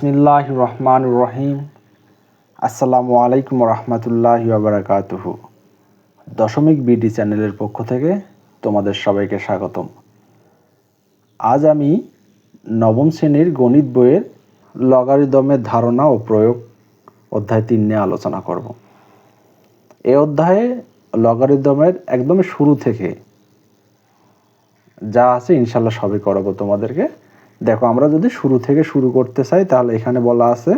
বিসমিল্লাহ রহমান রহিম। আসসালামু আলাইকুম রহমতুল্লাহ বারাকাতুহ। দশমিক বিডি চ্যানেলের পক্ষ থেকে তোমাদের সবাইকে স্বাগতম। আজ আমি নবম শ্রেণির গণিত বইয়ের লগারিদমের ধারণা ও প্রয়োগ অধ্যায় তিন নিয়ে আলোচনা করব। এ অধ্যায়ে লগারিদমের একদম শুরু থেকে যা আছে ইনশাল্লাহ সবই করাবো তোমাদেরকে। দেখো, আমরা যদি শুরু থেকে শুরু করতে চাই, তাহলে এখানে বলা আছে,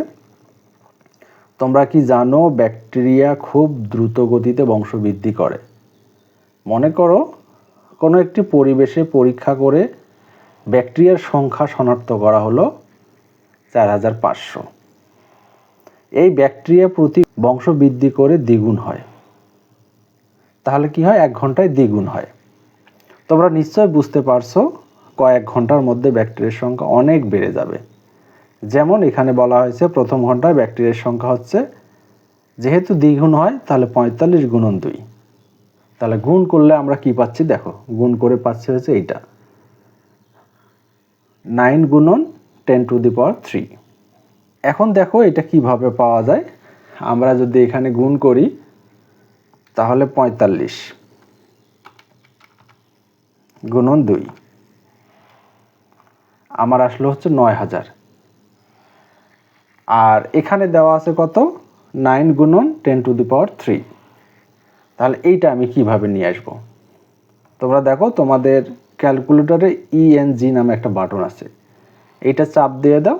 তোমরা কি জানো ব্যাকটেরিয়া খুব দ্রুত গতিতে বংশবৃদ্ধি করে? মনে করো, কোনো একটি পরিবেশে পরীক্ষা করে ব্যাকটেরিয়ার সংখ্যা শনাক্ত করা হলো চার হাজার পাঁচশো। এই ব্যাকটেরিয়া প্রতি বংশবৃদ্ধি করে দ্বিগুণ হয়। তাহলে কি হয়? এক ঘন্টায় দ্বিগুণ হয়। তোমরা নিশ্চয় বুঝতে পারছ কয়েক ঘণ্টার মধ্যে ব্যাকটেরিয়ার সংখ্যা অনেক বেড়ে যাবে। যেমন এখানে বলা হয়েছে প্রথম ঘন্টায় ব্যাকটেরিয়ার সংখ্যা হচ্ছে, যেহেতু দ্বিগুণ হয়, তাহলে পঁয়তাল্লিশ গুণন দুই। তাহলে গুণ করলে আমরা কি পাচ্ছি? দেখো, গুণ করে পাচ্ছি হচ্ছে এইটা। নাইন গুণন ten to the power three. এখন দেখো এটা কীভাবে পাওয়া যায়। আমরা যদি এখানে গুণ করি, তাহলে পঁয়তাল্লিশ গুণন দুই। আমার আসলো হচ্ছে নয় হাজার। আর এখানে দেওয়া আছে কত? নাইন গুণন ten to the power three. তাহলে এইটা আমি কীভাবে নিয়ে আসব? তোমরা দেখো, তোমাদের ক্যালকুলেটরে ইএনজি নামে একটা বাটন আছে। এইটা চাপ দিয়ে দাও,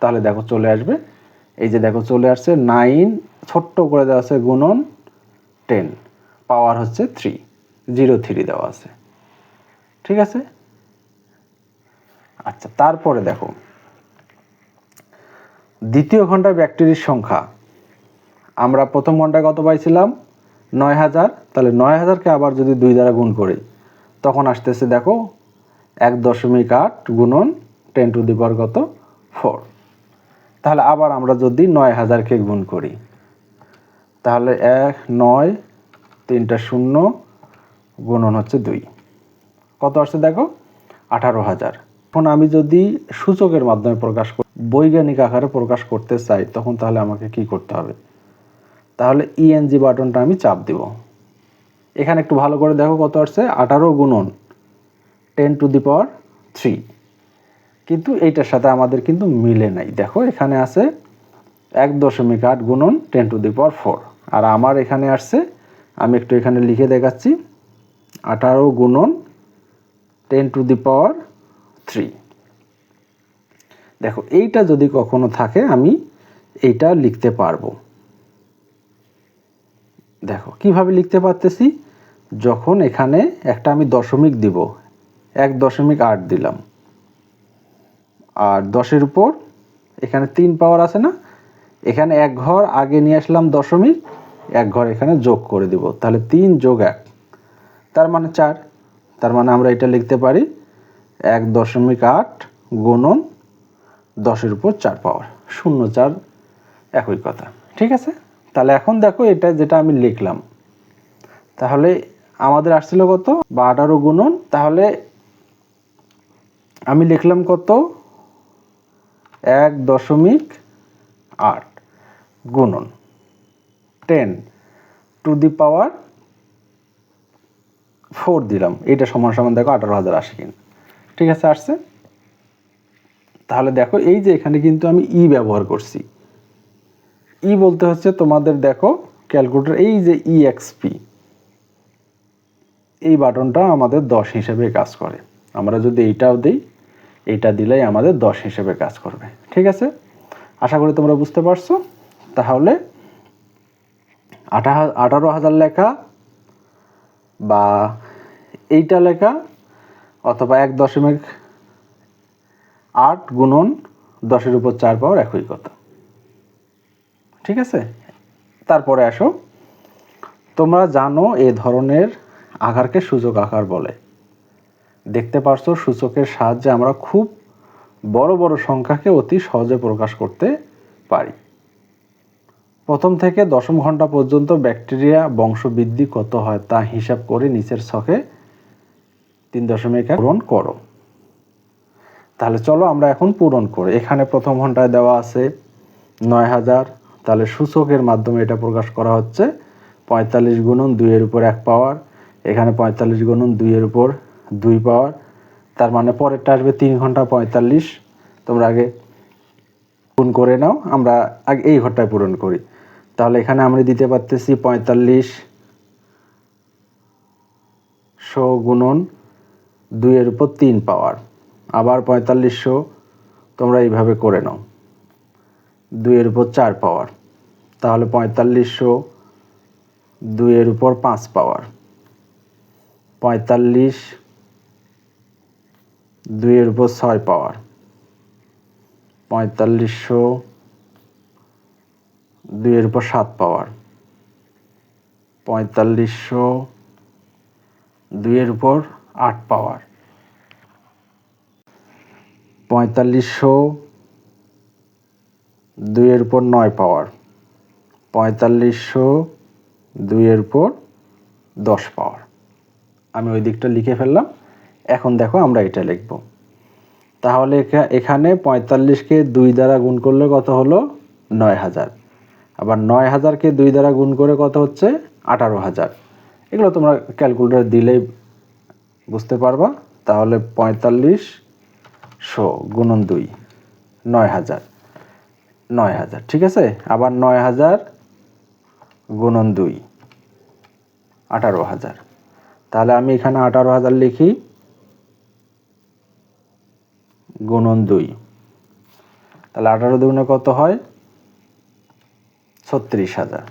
তাহলে দেখো চলে আসবে। এই যে দেখো চলে আসছে নাইন, ছোট্ট করে দেওয়া আছে গুণন টেন, পাওয়ার হচ্ছে থ্রি, জিরো থ্রি দেওয়া আছে। ঠিক আছে? আচ্ছা তারপরে দেখো। দ্বিতীয় ঘন্টায় ব্যাকটেরিয়ার সংখ্যা। আমরা প্রথম ঘন্টায় কত পাইছিলাম? নয় হাজার। তাহলে নয় হাজারকে আবার যদি দুই দ্বারা গুণ করি, তখন আসতেছে দেখো, এক দশমিক আট গুণন টেন টু দি পাওয়ার কত? ফোর। তাহলে আবার আমরা যদি নয় হাজারকে গুণ করি, তাহলে এক, নয়, তিনটা শূন্য গুণন হচ্ছে দুই। কত আসছে দেখো? আঠারো হাজার। এখন আমি যদি সূচকের মাধ্যমে প্রকাশ বৈজ্ঞানিক আকারে প্রকাশ করতে চাই, তখন তাহলে আমাকে কি করতে হবে? তাহলে ইএনজি বাটনটা আমি চাপ দিব। এখানে একটু ভালো করে দেখো কত আসছে, আঠারো গুণন ten to the power three. কিন্তু এইটার সাথে আমাদের কিন্তু মিলে নাই। দেখো এখানে আছে এক দশমিক আট গুণন ten to the power four. আর আমার এখানে আসছে, আমি একটু এখানে লিখে দেখাচ্ছি, আঠারো গুণন ten to the power three দেখো, এইটা যদি কখনো থাকে, আমি এইটা লিখতে পারব। দেখো, কীভাবে লিখতে পারতেছি? যখন এখানে একটা আমি দশমিক দিব, এক দশমিক আট দিলাম। আর দশের উপর, এখানে তিন পাওয়ার আছে না? এখানে এক ঘর, আগে নিয়ে আসলাম দশমিক, এক ঘর এখানে যোগ করে দিব। তাহলে তিন যোগ এক। তার মানে চার। তার মানে আমরা এটা লিখতে পারি এক দশমিক আট গুণন দশের উপর চার পাওয়ার। শূন্য চার একই কথা। ঠিক আছে? তাহলে এখন দেখো এটা যেটা আমি লিখলাম। তাহলে আমাদের আসছিল কত? বা আঠারো গুণন। তাহলে আমি লিখলাম কত? এক দশমিক আট গুণন। Ten to the power four দিলাম। এটা সমান সমান দেখো আঠারো হাজার আশি কিন। ঠিক আছে, আসছে। তাহলে দেখো, এই যে এখানে কিন্তু আমি ই ব্যবহার করছি। ই বলতে হচ্ছে তোমাদের দেখো ক্যালকুলেটর এই যে ই এক্সপি এই বাটনটা আমাদের দশ হিসেবে কাজ করে। আমরা যদি এইটাও দিই, এইটা দিলেই আমাদের দশ হিসেবে কাজ করবে। ঠিক আছে? আশা করি তোমরা বুঝতে পারছ। তাহলে আঠা, আঠারো হাজার লেখা বা এইটা লেখা অথবা এক দশমিক আট গুণন দশের উপর চার পাওয়ার একই কথা। ঠিক আছে? তারপরে আসো। তোমরা জানো এ ধরনের আকারকে সূচক আকার বলে। দেখতে পারছ সূচকের সাহায্যে আমরা খুব বড় বড় সংখ্যাকে অতি সহজে প্রকাশ করতে পারি। প্রথম থেকে দশম ঘণ্টা পর্যন্ত ব্যাকটেরিয়া বংশবৃদ্ধি কত হয় তা হিসাব করে নিচের ছকে তিন দশমিক এক পূরণ করো। তাহলে চলো আমরা এখন পূরণ করি। এখানে প্রথম ঘন্টায় দেওয়া আছে নয় হাজার। তাহলে সূচকের মাধ্যমে এটা প্রকাশ করা হচ্ছে পঁয়তাল্লিশ গুণন দুইয়ের উপর এক পাওয়ার। এখানে পঁয়তাল্লিশ গুণন দুইয়ের উপর দুই পাওয়ার। তার মানে পরেরটা আসবে তিন ঘণ্টা পঁয়তাল্লিশ। তোমরা আগে গুণ করে নাও। আমরা আগে এই ঘরটায় পূরণ করি। তাহলে এখানে আমরা দিতে পারতেছি পঁয়তাল্লিশ শো গুণন দুইয়ের উপর তিন পাওয়ার। আবার পঁয়তাল্লিশশো, তোমরা এইভাবে করে নাও। দুইয়ের উপর চার পাওয়ার। তাহলে পঁয়তাল্লিশশো, দুইয়ের উপর পাঁচ পাওয়ার। পঁয়তাল্লিশ, দুইয়ের উপর ছয় পাওয়ার। পঁয়তাল্লিশশো, দুইয়ের উপর সাত পাওয়ার। পঁয়তাল্লিশশো, দুইয়ের উপর আট পাওয়ার। পঁয়তাল্লিশশো দুইয়ের উপর নয় পাওয়ার। পঁয়তাল্লিশশো দুইয়ের উপর দশ পাওয়ার। আমি ওই দিকটা লিখে ফেললাম। এখন দেখো আমরা এটা লিখব। তাহলে এখা- এখানে পঁয়তাল্লিশকে দুই দ্বারা গুণ করলে কত হলো? নয় হাজার। আবার নয় হাজারকে দুই দ্বারা গুণ করে কত হচ্ছে? আঠারো হাজার। এগুলো তোমরা ক্যালকুলেটার দিলেই বুঝতে পারবা? তাহলে পঁয়তাল্লিশ শো গুণন দুই নয় হাজার নয় হাজার ঠিক আছে? আবার নয় হাজার গুণন দুই আঠারো হাজার তাহলে আমি এখানে আঠারো হাজার লিখি, গুণন দুই। তাহলে আঠারো দুগুণে কত হয়? ছত্রিশ হাজার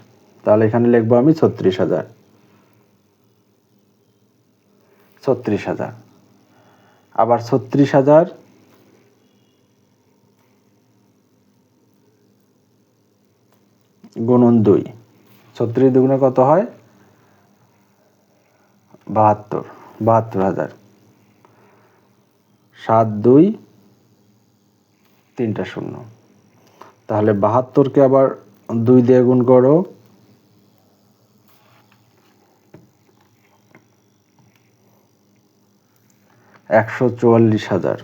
তাহলে এখানে লিখব আমি ছত্রিশ হাজার ছত্রিশ হাজার। আবার ছত্রিশ হাজার গুণন দুই। ছত্রিশ দুগুণে কত হয়? বাহাত্তর। বাহাত্তর হাজার। সাত দুই, তিনটা শূন্য। তাহলে বাহাত্তরকে আবার দুই দিয়ে গুণ করো। একশো চুয়াল্লিশ হাজার।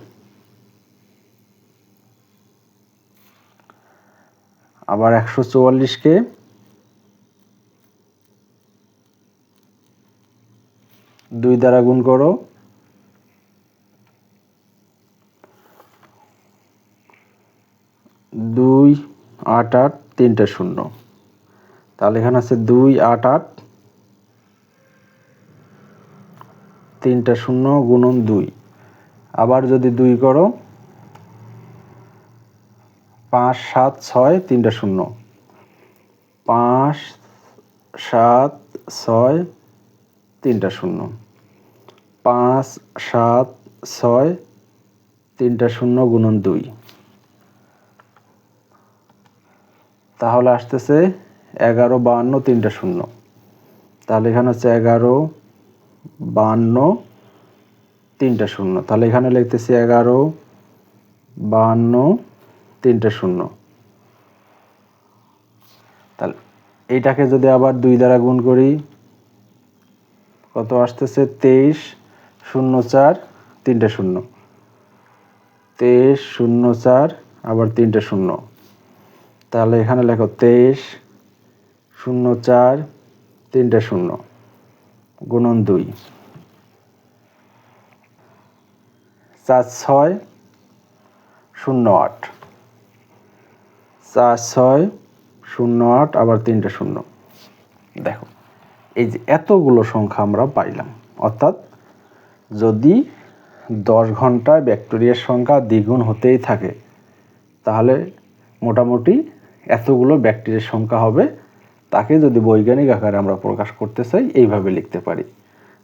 আবার একশো চুয়াল্লিশকে দুই দ্বারা গুণ করো। দুই আট আট তিনটে শূন্য। তাহলে এখানে আছে দুই আট আট তিনটা শূন্য গুণন দুই। আবার যদি দুই করো, পাঁচ, সাত, ছয়, তিনটা শূন্য। পাঁচ, সাত, ছয়, তিনটা শূন্য। পাঁচ, সাত, ছয়, তিনটা শূন্য গুণন দুই। তাহলে আসতেছে এগারো, বাহান্ন, তিনটা শূন্য। তাহলে এখানে হচ্ছে এগারো বাহান্ন, তিনটা শূন্য। তাহলে এখানে লিখতেছি এগারো, বাহান্ন, তিনটা শূন্য। তাহলে এইটাকে যদি আবার দুই দ্বারা গুণ করি, কত আসতেছে? তেইশ, শূন্য চার, তিনটা শূন্য। তেইশ, শূন্য চার, আবার তিনটা শূন্য। তাহলে এখানে লেখো তেইশ, শূন্য চার, তিনটা শূন্য। গুণন দুই। চার ছয় শূন্য আট। চার ছয় শূন্য আট, আবার তিনটে শূন্য। দেখো, এই যে এতগুলো সংখ্যা আমরা পাইলাম, অর্থাৎ যদি দশ ঘন্টায় ব্যাকটেরিয়ার সংখ্যা দ্বিগুণ হতেই থাকে, তাহলে মোটামুটি এতগুলো ব্যাকটেরিয়ার সংখ্যা হবে তাকে যদি বৈজ্ঞানিক আকারে আমরা প্রকাশ করতে চাই, এইভাবে লিখতে পারি।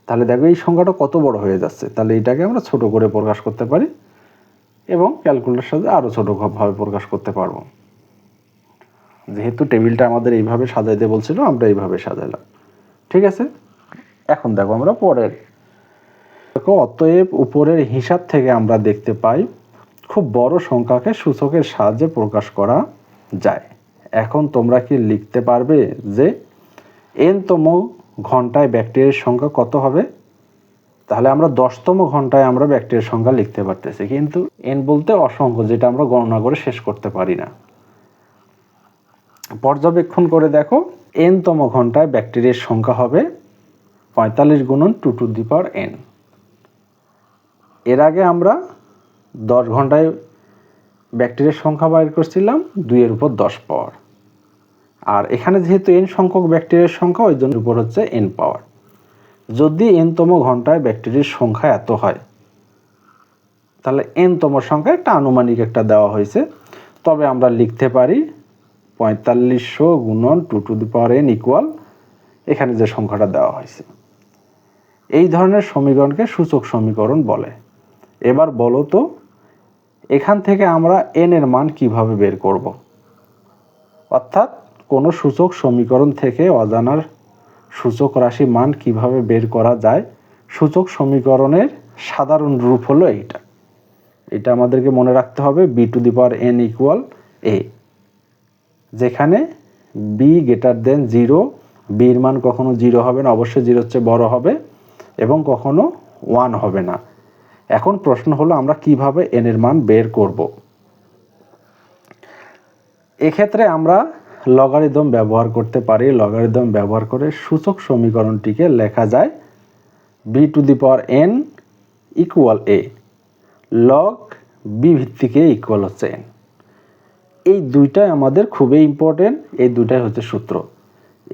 তাহলে দেখো এই সংখ্যাটা কত বড় হয়ে যাচ্ছে। তাহলে এটাকে আমরা ছোট করে প্রকাশ করতে পারি এবং ক্যালকুলেটার সাথে আরও ছোটোভাবে প্রকাশ করতে পারব। যেহেতু টেবিলটা আমাদের এইভাবে সাজাইতে বলছিল, আমরা এইভাবে সাজাইলাম। ঠিক আছে? এখন দেখো আমরা পরের। দেখো, অতএব উপরের হিসাব থেকে আমরা দেখতে পাই, খুব বড় সংখ্যাকে সূচকের সাহায্যে প্রকাশ করা যায়। এখন তোমরা কি লিখতে পারবে যে এনতম ঘন্টায় ব্যাকটেরিয়ার সংখ্যা কত হবে? তাহলে আমরা দশতম ঘন্টায় আমরা ব্যাকটেরিয়ার সংখ্যা লিখতে পারতেছি, কিন্তু এন বলতে অসংখ্য, যেটা আমরা গণনা করে শেষ করতে পারি না। পর্যবেক্ষণ করে দেখো এনতম ঘন্টায় ব্যাকটেরিয়ার সংখ্যা হবে পঁয়তাল্লিশ গুণন two to the power N. এর আগে আমরা দশ ঘন্টায় ব্যাকটেরিয়ার সংখ্যা বাইর করছিলাম দুইয়ের উপর দশ পাওয়ার। আর এখানে যেহেতু এন সংখ্যক ব্যাকটেরিয়ার সংখ্যা, ওই জন্য উপর হচ্ছে এন পাওয়ার। যদি এনতম ঘন্টায় ব্যাকটেরিয়ার সংখ্যা এত হয়, তাহলে এনতম সংখ্যা একটা আনুমানিক একটা দেওয়া হয়েছে। তবে আমরা লিখতে পারি পঁয়তাল্লিশশো গুণন two to the power N equal এখানে যে সংখ্যাটা দেওয়া হয়েছে। এই ধরনের সমীকরণকে সূচক সমীকরণ বলে। এবার বলো তো এখান থেকে আমরা এন এর মান কীভাবে বের করব? অর্থাৎ কোনো সূচক সমীকরণ থেকে অজানার সূচক রাশি মান কীভাবে বের করা যায়? সূচক সমীকরণের সাধারণ রূপ হলো এইটা। এটা আমাদেরকে মনে রাখতে হবে B to the power N equal A যেখানে বি গ্রেটার দেন জিরো বির মান কখনো জিরো হবে না, অবশ্যই জিরোর চেয়ে বড় হবে এবং কখনো ওয়ান হবে না। এখন প্রশ্ন হলো, আমরা কীভাবে এন এর মান বের করব? এক্ষেত্রে আমরা লগারিদম ব্যবহার করতে পারি। লগারিদম ব্যবহার করে সূচক সমীকরণটিকে লেখা যায় B to the power N equal A log B ভিত্তিকে equal হচ্ছে এন এই দুইটাই আমাদের খুবই ইম্পর্টেন্ট এই দুইটাই হচ্ছে সূত্র।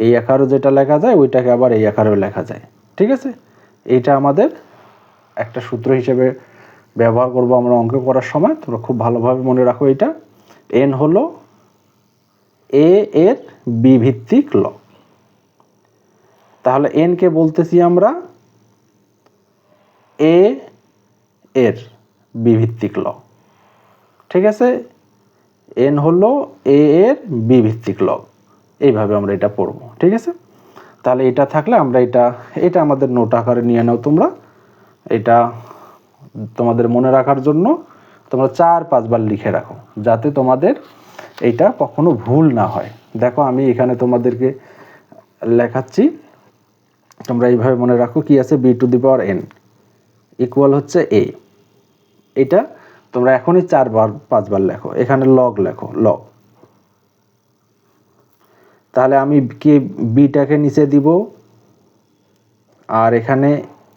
এই আকারও যেটা লেখা যায়, ওইটাকে আবার এই আকারেও লেখা যায়। ঠিক আছে? এইটা আমাদের একটা সূত্র হিসেবে ব্যবহার করব আমরা অঙ্ক করার সময়, তোমরা খুব ভালোভাবে মনে রাখো এটা। এন হলো এ এর বি ভিত্তিক ল তাহলে এন কে বলতেছি আমরা এ এর বিভিত্তিক ল ঠিক আছে? এন হলো এ এর বি ভিত্তিক লগ এইভাবে আমরা এটা পড়ব। ঠিক আছে? তাহলে এটা থাকলে আমরা এটা এটা আমাদের নোট আকারে নিয়ে নাও তোমরা। এটা তোমাদের মনে রাখার জন্য তোমরা চার পাঁচবার লিখে রাখো, যাতে তোমাদের এইটা কখনো ভুল না হয়। দেখো, আমি এখানে তোমাদেরকে লেখাচ্ছি, তোমরা এইভাবে মনে রাখো কি আছে B to the power N equal হচ্ছে এ এটা তোমরা এখনই চারবার পাঁচবার লেখো, এখানে লগ লেখো লগ তাহলে আমি কি বিটাকে নিচে দিব, আর এখানে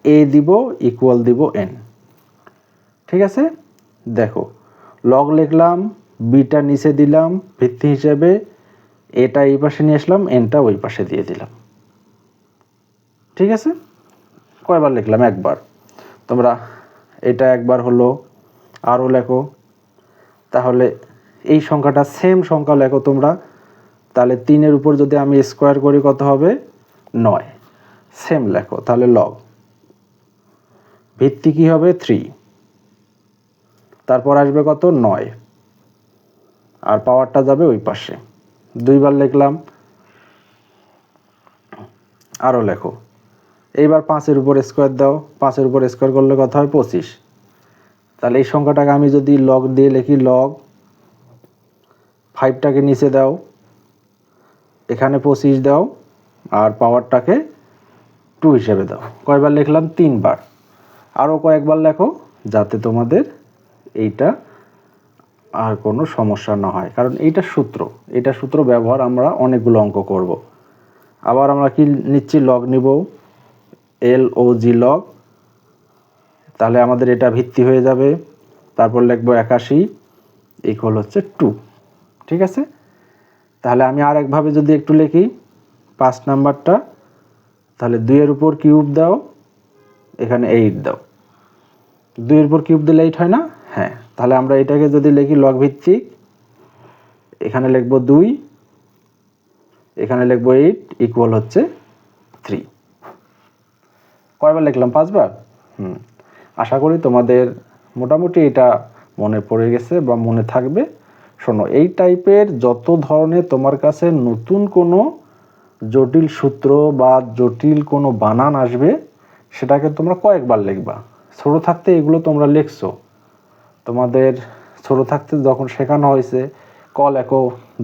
এ দিব ইকুয়াল দিব এন ঠিক আছে? দেখো লগ লিখলাম বিটা নিচে দিলাম, ভিত্তি হিসেবে এটা এই পাশে নিয়ে আসলাম এনটা ওই পাশে দিয়ে দিলাম। ঠিক আছে? কয়বার লিখলাম? একবার। তোমরা এটা একবার হলো, আরও লেখো। তাহলে এই সংখ্যাটা সেম সংখ্যা লেখো তোমরা। তাহলে তিনের উপর যদি আমি স্কোয়ার করি কত হবে? নয়। সেম লেখো। তাহলে লগ ভিত্তি কি হবে? থ্রি তারপর আসবে কত? নয়। আর পাওয়ারটা যাবে ওই পাশে। দুইবার লিখলাম। আরও লেখো। এইবার পাঁচের উপর স্কোয়ার দাও। পাঁচের উপর স্কোয়ার করলে কত হয়? পঁচিশ। তাহলে এই সংখ্যাটাকে আমি যদি লগ দিয়ে লিখি লগ ফাইভটাকে নিচে দাও। এখানে পঁচিশ দাও। আর পাওয়ারটাকে টু হিসেবে দাও। কয়বার লিখলাম? তিনবার। আরও কয়েকবার লেখো যাতে তোমাদের এইটা আর কোনো সমস্যা না হয়। কারণ এইটা সূত্র। এটা সূত্র ব্যবহার আমরা অনেকগুলো অঙ্ক করব। আবার আমরা কি নিচ্ছি? লগ নিব। এল ও জি লগ তাহলে আমাদের এটা ভিত্তি হয়ে যাবে। তারপর লিখব একাশি ইকুয়াল হচ্ছে টু ঠিক আছে? তাহলে আমি আরেকভাবে যদি একটু লিখি, পাঁচ নাম্বারটা, তাহলে দুইয়ের উপর কিউব দাও, এখানে এইট দাও। দুইয়ের উপর কিউব দিলে এইট হয় না? হ্যাঁ তাহলে আমরা এটাকে যদি লিখি লগ ভিত্তিক, এখানে লিখব দুই, এখানে লিখব এইট ইকুয়াল হচ্ছে থ্রি কয়বার লিখলাম? পাঁচবার? হুম, আশা করি তোমাদের মোটামুটি এটা মনে পড়ে গেছে বা মনে থাকবে। শোনো, এই টাইপের যত ধরনের তোমার কাছে নতুন কোনো জটিল সূত্র বা জটিল কোনো বানান আসবে, সেটাকে তোমরা কয়েকবার লিখবা। ছোট থাকতে এগুলো তোমরা লিখছো। তোমাদের ছোট থাকতে যখন শেখানো হয়েছে ক লেখো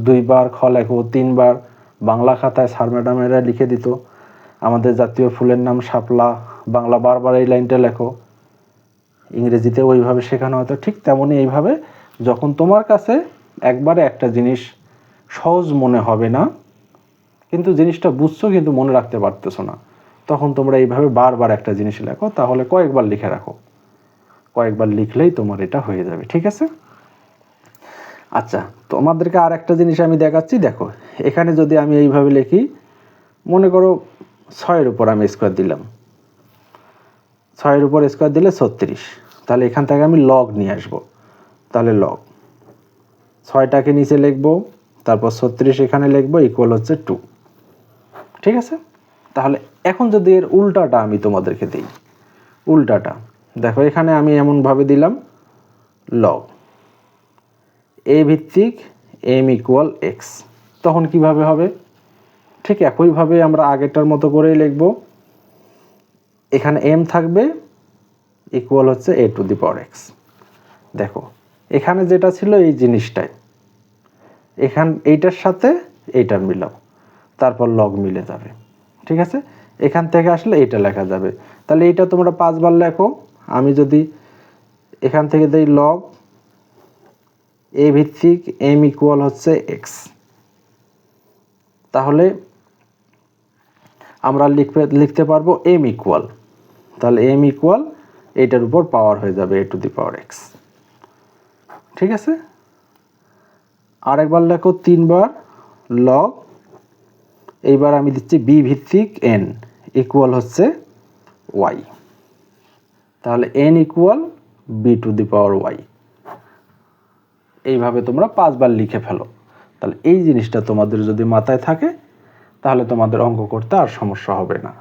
দুইবার খ লেখো তিনবার, বাংলা খাতায় স্যার ম্যাডামেরা লিখে দিত। আমাদের জাতীয় ফুলের নাম শাপলা, বাংলা বারবার এই লাইনটা লেখো। ইংরেজিতে ওইভাবে শেখানো হতো, ঠিক তেমনই এইভাবে যখন তোমার কাছে একবারে একটা জিনিস সহজ মনে হবে না, কিন্তু জিনিসটা বুঝছ কিন্তু মনে রাখতে পারতেছো না। তখন তোমরা এইভাবে বারবার একটা জিনিস লেখো, তাহলে কয়েকবার লিখে রাখো। কয়েকবার লিখলেই তোমার এটা হয়ে যাবে, ঠিক আছে? আচ্ছা তোমাদেরকে আর একটা জিনিস আমি দেখাচ্ছি, দেখো, এখানে যদি আমি এইভাবে লিখি, মনে করো ছয়ের উপর আমি স্কোয়ার দিলাম। ছয়ের উপর স্কোয়ার দিলে ছত্রিশ। তাহলে এখান থেকে আমি লগ নিয়ে আসব। তাহলে লগ ছয়টাকে নিচে লিখব, তারপর ছত্রিশ এখানে লিখব ইকুয়াল হচ্ছে টু ঠিক আছে? তাহলে এখন যদি এর উল্টাটা আমি তোমাদেরকে দিই, উল্টাটা। দেখো, এখানে আমি এমনভাবে দিলাম লগ এ ভিত্তিক এম ইকুয়াল এক্স তখন কীভাবে হবে? ঠিক একইভাবে আমরা আগেরটার মতো করেই লিখব। এখানে এম থাকবে ইকুয়াল হচ্ছে এ টু দি পাওয়ার এক্স দেখো, এখানে যেটা ছিল এই জিনিসটাই। এখান, এইটার সাথে এইটার মিলাও। তারপর লগ মিলে যাবে। ঠিক আছে? এখান থেকে আসলে এটা লেখা যাবে। তাহলে এইটা তোমরা পাঁচবার লেখো। আমি যদি এখান থেকে দেই লগ এ ভিত্তিক এম ইকুয়াল হচ্ছে এক্স তাহলে আমরা লিখবে, লিখতে পারব এম ইকুয়াল তাহলে এম ইকুয়াল এইটার উপর পাওয়ার হয়ে যাবে এ টু দি পাওয়ার এক্স ঠিক আছে? আরেকবার লেখো তিনবার। লগ এইবার আমি দিচ্ছি বি ভিত্তিক এন ইকুয়াল হচ্ছে ওয়াই তাহলে N equal B to the power Y এইভাবে তোমরা পাঁচবার লিখে ফেলো। তাহলে এই জিনিসটা তোমাদের যদি মাথায় থাকে, তাহলে তোমাদের অঙ্ক করতে আর সমস্যা হবে না।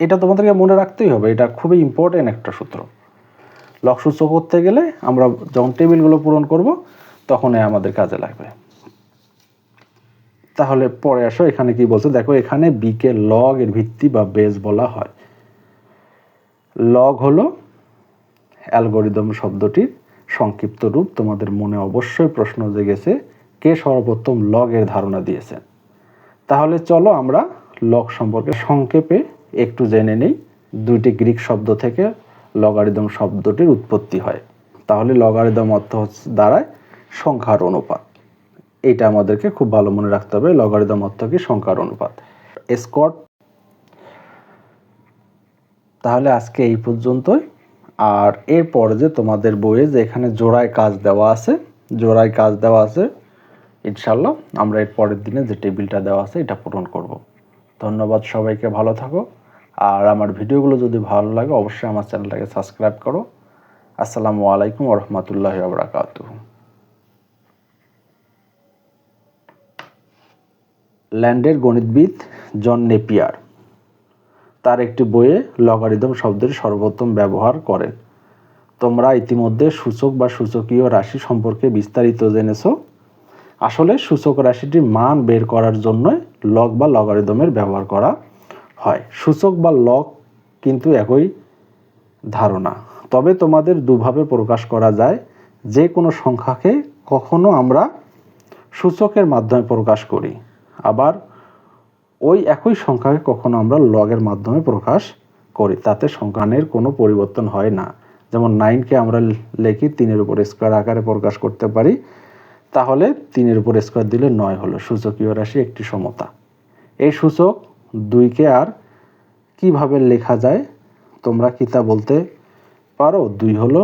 এটা তোমাদেরকে মনে রাখতেই হবে, এটা খুবই ইম্পর্টেন্ট একটা সূত্র। লক্ষ্যসূত্র করতে গেলে আমরা যখন টেবিলগুলো পূরণ করব, তখনই আমাদের কাজে লাগবে। তাহলে পরে আসো, এখানে কি বলছে? দেখো, এখানে বিকে লগ এর ভিত্তি বা বেস বলা হয়। লগ হলো অ্যালগোরিদম শব্দটির সংক্ষিপ্ত রূপ। তোমাদের মনে অবশ্যই প্রশ্ন জেগেছে, কে সর্বপ্রথম লগের ধারণা দিয়েছেন তাহলে চলো আমরা লগ সম্পর্কে সংক্ষেপে একটু জেনে নিই। দুইটি গ্রিক শব্দ থেকে লগারিদম শব্দটির উৎপত্তি হয়। তাহলে লগারিদম অর্থ হচ্ছে দাঁড়ায় সংখ্যার অনুপাত। এইটা আমাদেরকে খুব ভালো মনে রাখতে হবে লগারিদম অর্থ কি? সংখ্যার অনুপাত। স্কট তাহলে আজকে এই পর্যন্তই। আর এরপরে যে তোমাদের বইয়ে যে এখানে জোড়ায় কাজ দেওয়া আছে, জোড়ায় কাজ দেওয়া আছে ইনশাল্লাহ আমরা এর পরের দিনে যে টেবিলটা দেওয়া আছে, এটা পূরণ করব। ধন্যবাদ সবাইকে, ভালো থাকো। আর আমার ভিডিওগুলো যদি ভালো লাগে, অবশ্যই আমার চ্যানেলটাকে সাবস্ক্রাইব করো। আসসালামু আলাইকুম রহমতুল্লাহ আবরাকাতু ল্যান্ডের গণিতবিদ জন নেপিয়ার। তার একটি বইয়ে লগারিদম শব্দের সর্বোত্তম ব্যবহার করেন। তোমরা ইতিমধ্যে সূচক বা সূচকীয় রাশি সম্পর্কে বিস্তারিত জেনেছ। আসলে সূচক রাশিটির মান বের করার জন্য লগ বা লগারিদমের ব্যবহার করা হয়। সূচক বা লগ কিন্তু একই ধারণা। তবে তোমাদের দুভাবে প্রকাশ করা যায়। যে কোনো সংখ্যাকে কখনো আমরা সূচকের মাধ্যমে প্রকাশ করি। আবার ওই একই সংখ্যাকে কখনো আমরা লগের মাধ্যমে প্রকাশ করি, তাতে সংখ্যানের কোনো পরিবর্তন হয় না। যেমন নাইনকে আমরা লিখি, তিনের উপর স্কোয়ার আকারে প্রকাশ করতে পারি, তাহলে তিনের উপর স্কোয়ার দিলে নয় হলো। সূচকীয় রাশি একটি সমতা। এই সূচক দুইকে আর কীভাবে লেখা যায়? তোমরা কি তা বলতে পারো? দুই হলো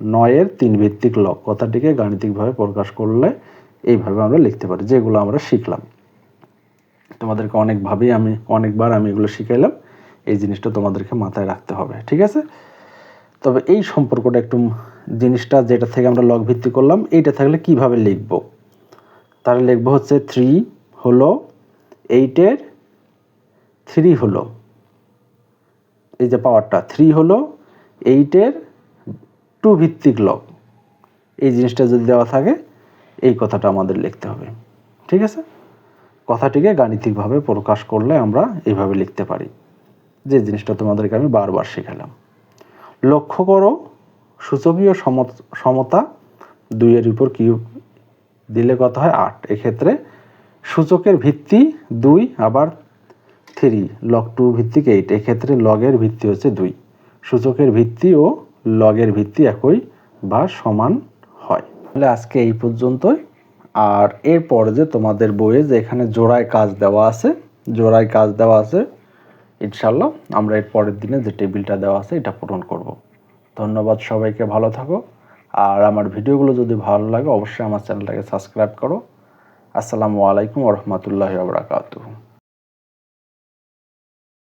নয়ের তিন ভিত্তিক লগ। কথাটিকে গাণিতিকভাবে প্রকাশ করলে এইভাবে আমরা লিখতে পারি, যেগুলো আমরা শিখলাম। তোমাদেরকে অনেকভাবেই আমি, অনেকবার আমি এগুলো শিখাইলাম। এই জিনিসটা তোমাদেরকে মাথায় রাখতে হবে, ঠিক আছে? তবে এই সম্পর্কটা একটু জিনিসটা যেটা থেকে আমরা লগ ভিত্তি করলাম, এইটা থাকলে কীভাবে লিখব? তাহলে লিখব হচ্ছে থ্রি হলো এইটের থ্রি হলো। এই যে পাওয়ারটা থ্রি হলো এইটের টু ভিত্তিক লগ এই জিনিসটা যদি দেওয়া থাকে, এই কথাটা আমাদের লিখতে হবে, ঠিক আছে? কথাটিকে গাণিতিকভাবে প্রকাশ করলে আমরা এইভাবে লিখতে পারি। যে জিনিসটা তোমাদেরকে আমি বারবার শেখালাম। লক্ষ্য করো, সূচকীয় সমত- দুইয়ের উপর কিউব দিলে কত হয়? আট। এক্ষেত্রে সূচকের ভিত্তি দুই, আবার থ্রি। লগ টু ভিত্তিক এইট এক্ষেত্রে লগের ভিত্তি হচ্ছে দুই। সূচকের ভিত্তি ও লগের ভিত্তি একই বা সমান হয়। তাহলে আজকে এই পর্যন্তই। আর এরপর যে তোমাদের বইয়ে যে এখানে জোড়ায় কাজ দেওয়া আছে, জোড়ায় কাজ দেওয়া আছে ইনশাল্লাহ আমরা এর পরের দিনে যে টেবিলটা দেওয়া আছে এটা পূরণ করব। ধন্যবাদ সবাইকে, ভালো থাকো। আর আমার ভিডিওগুলো যদি ভালো লাগে, অবশ্যই আমার চ্যানেলটাকে সাবস্ক্রাইব করো। আসসালামু আলাইকুম রহমতুল্লাহ বরাকাতুহ।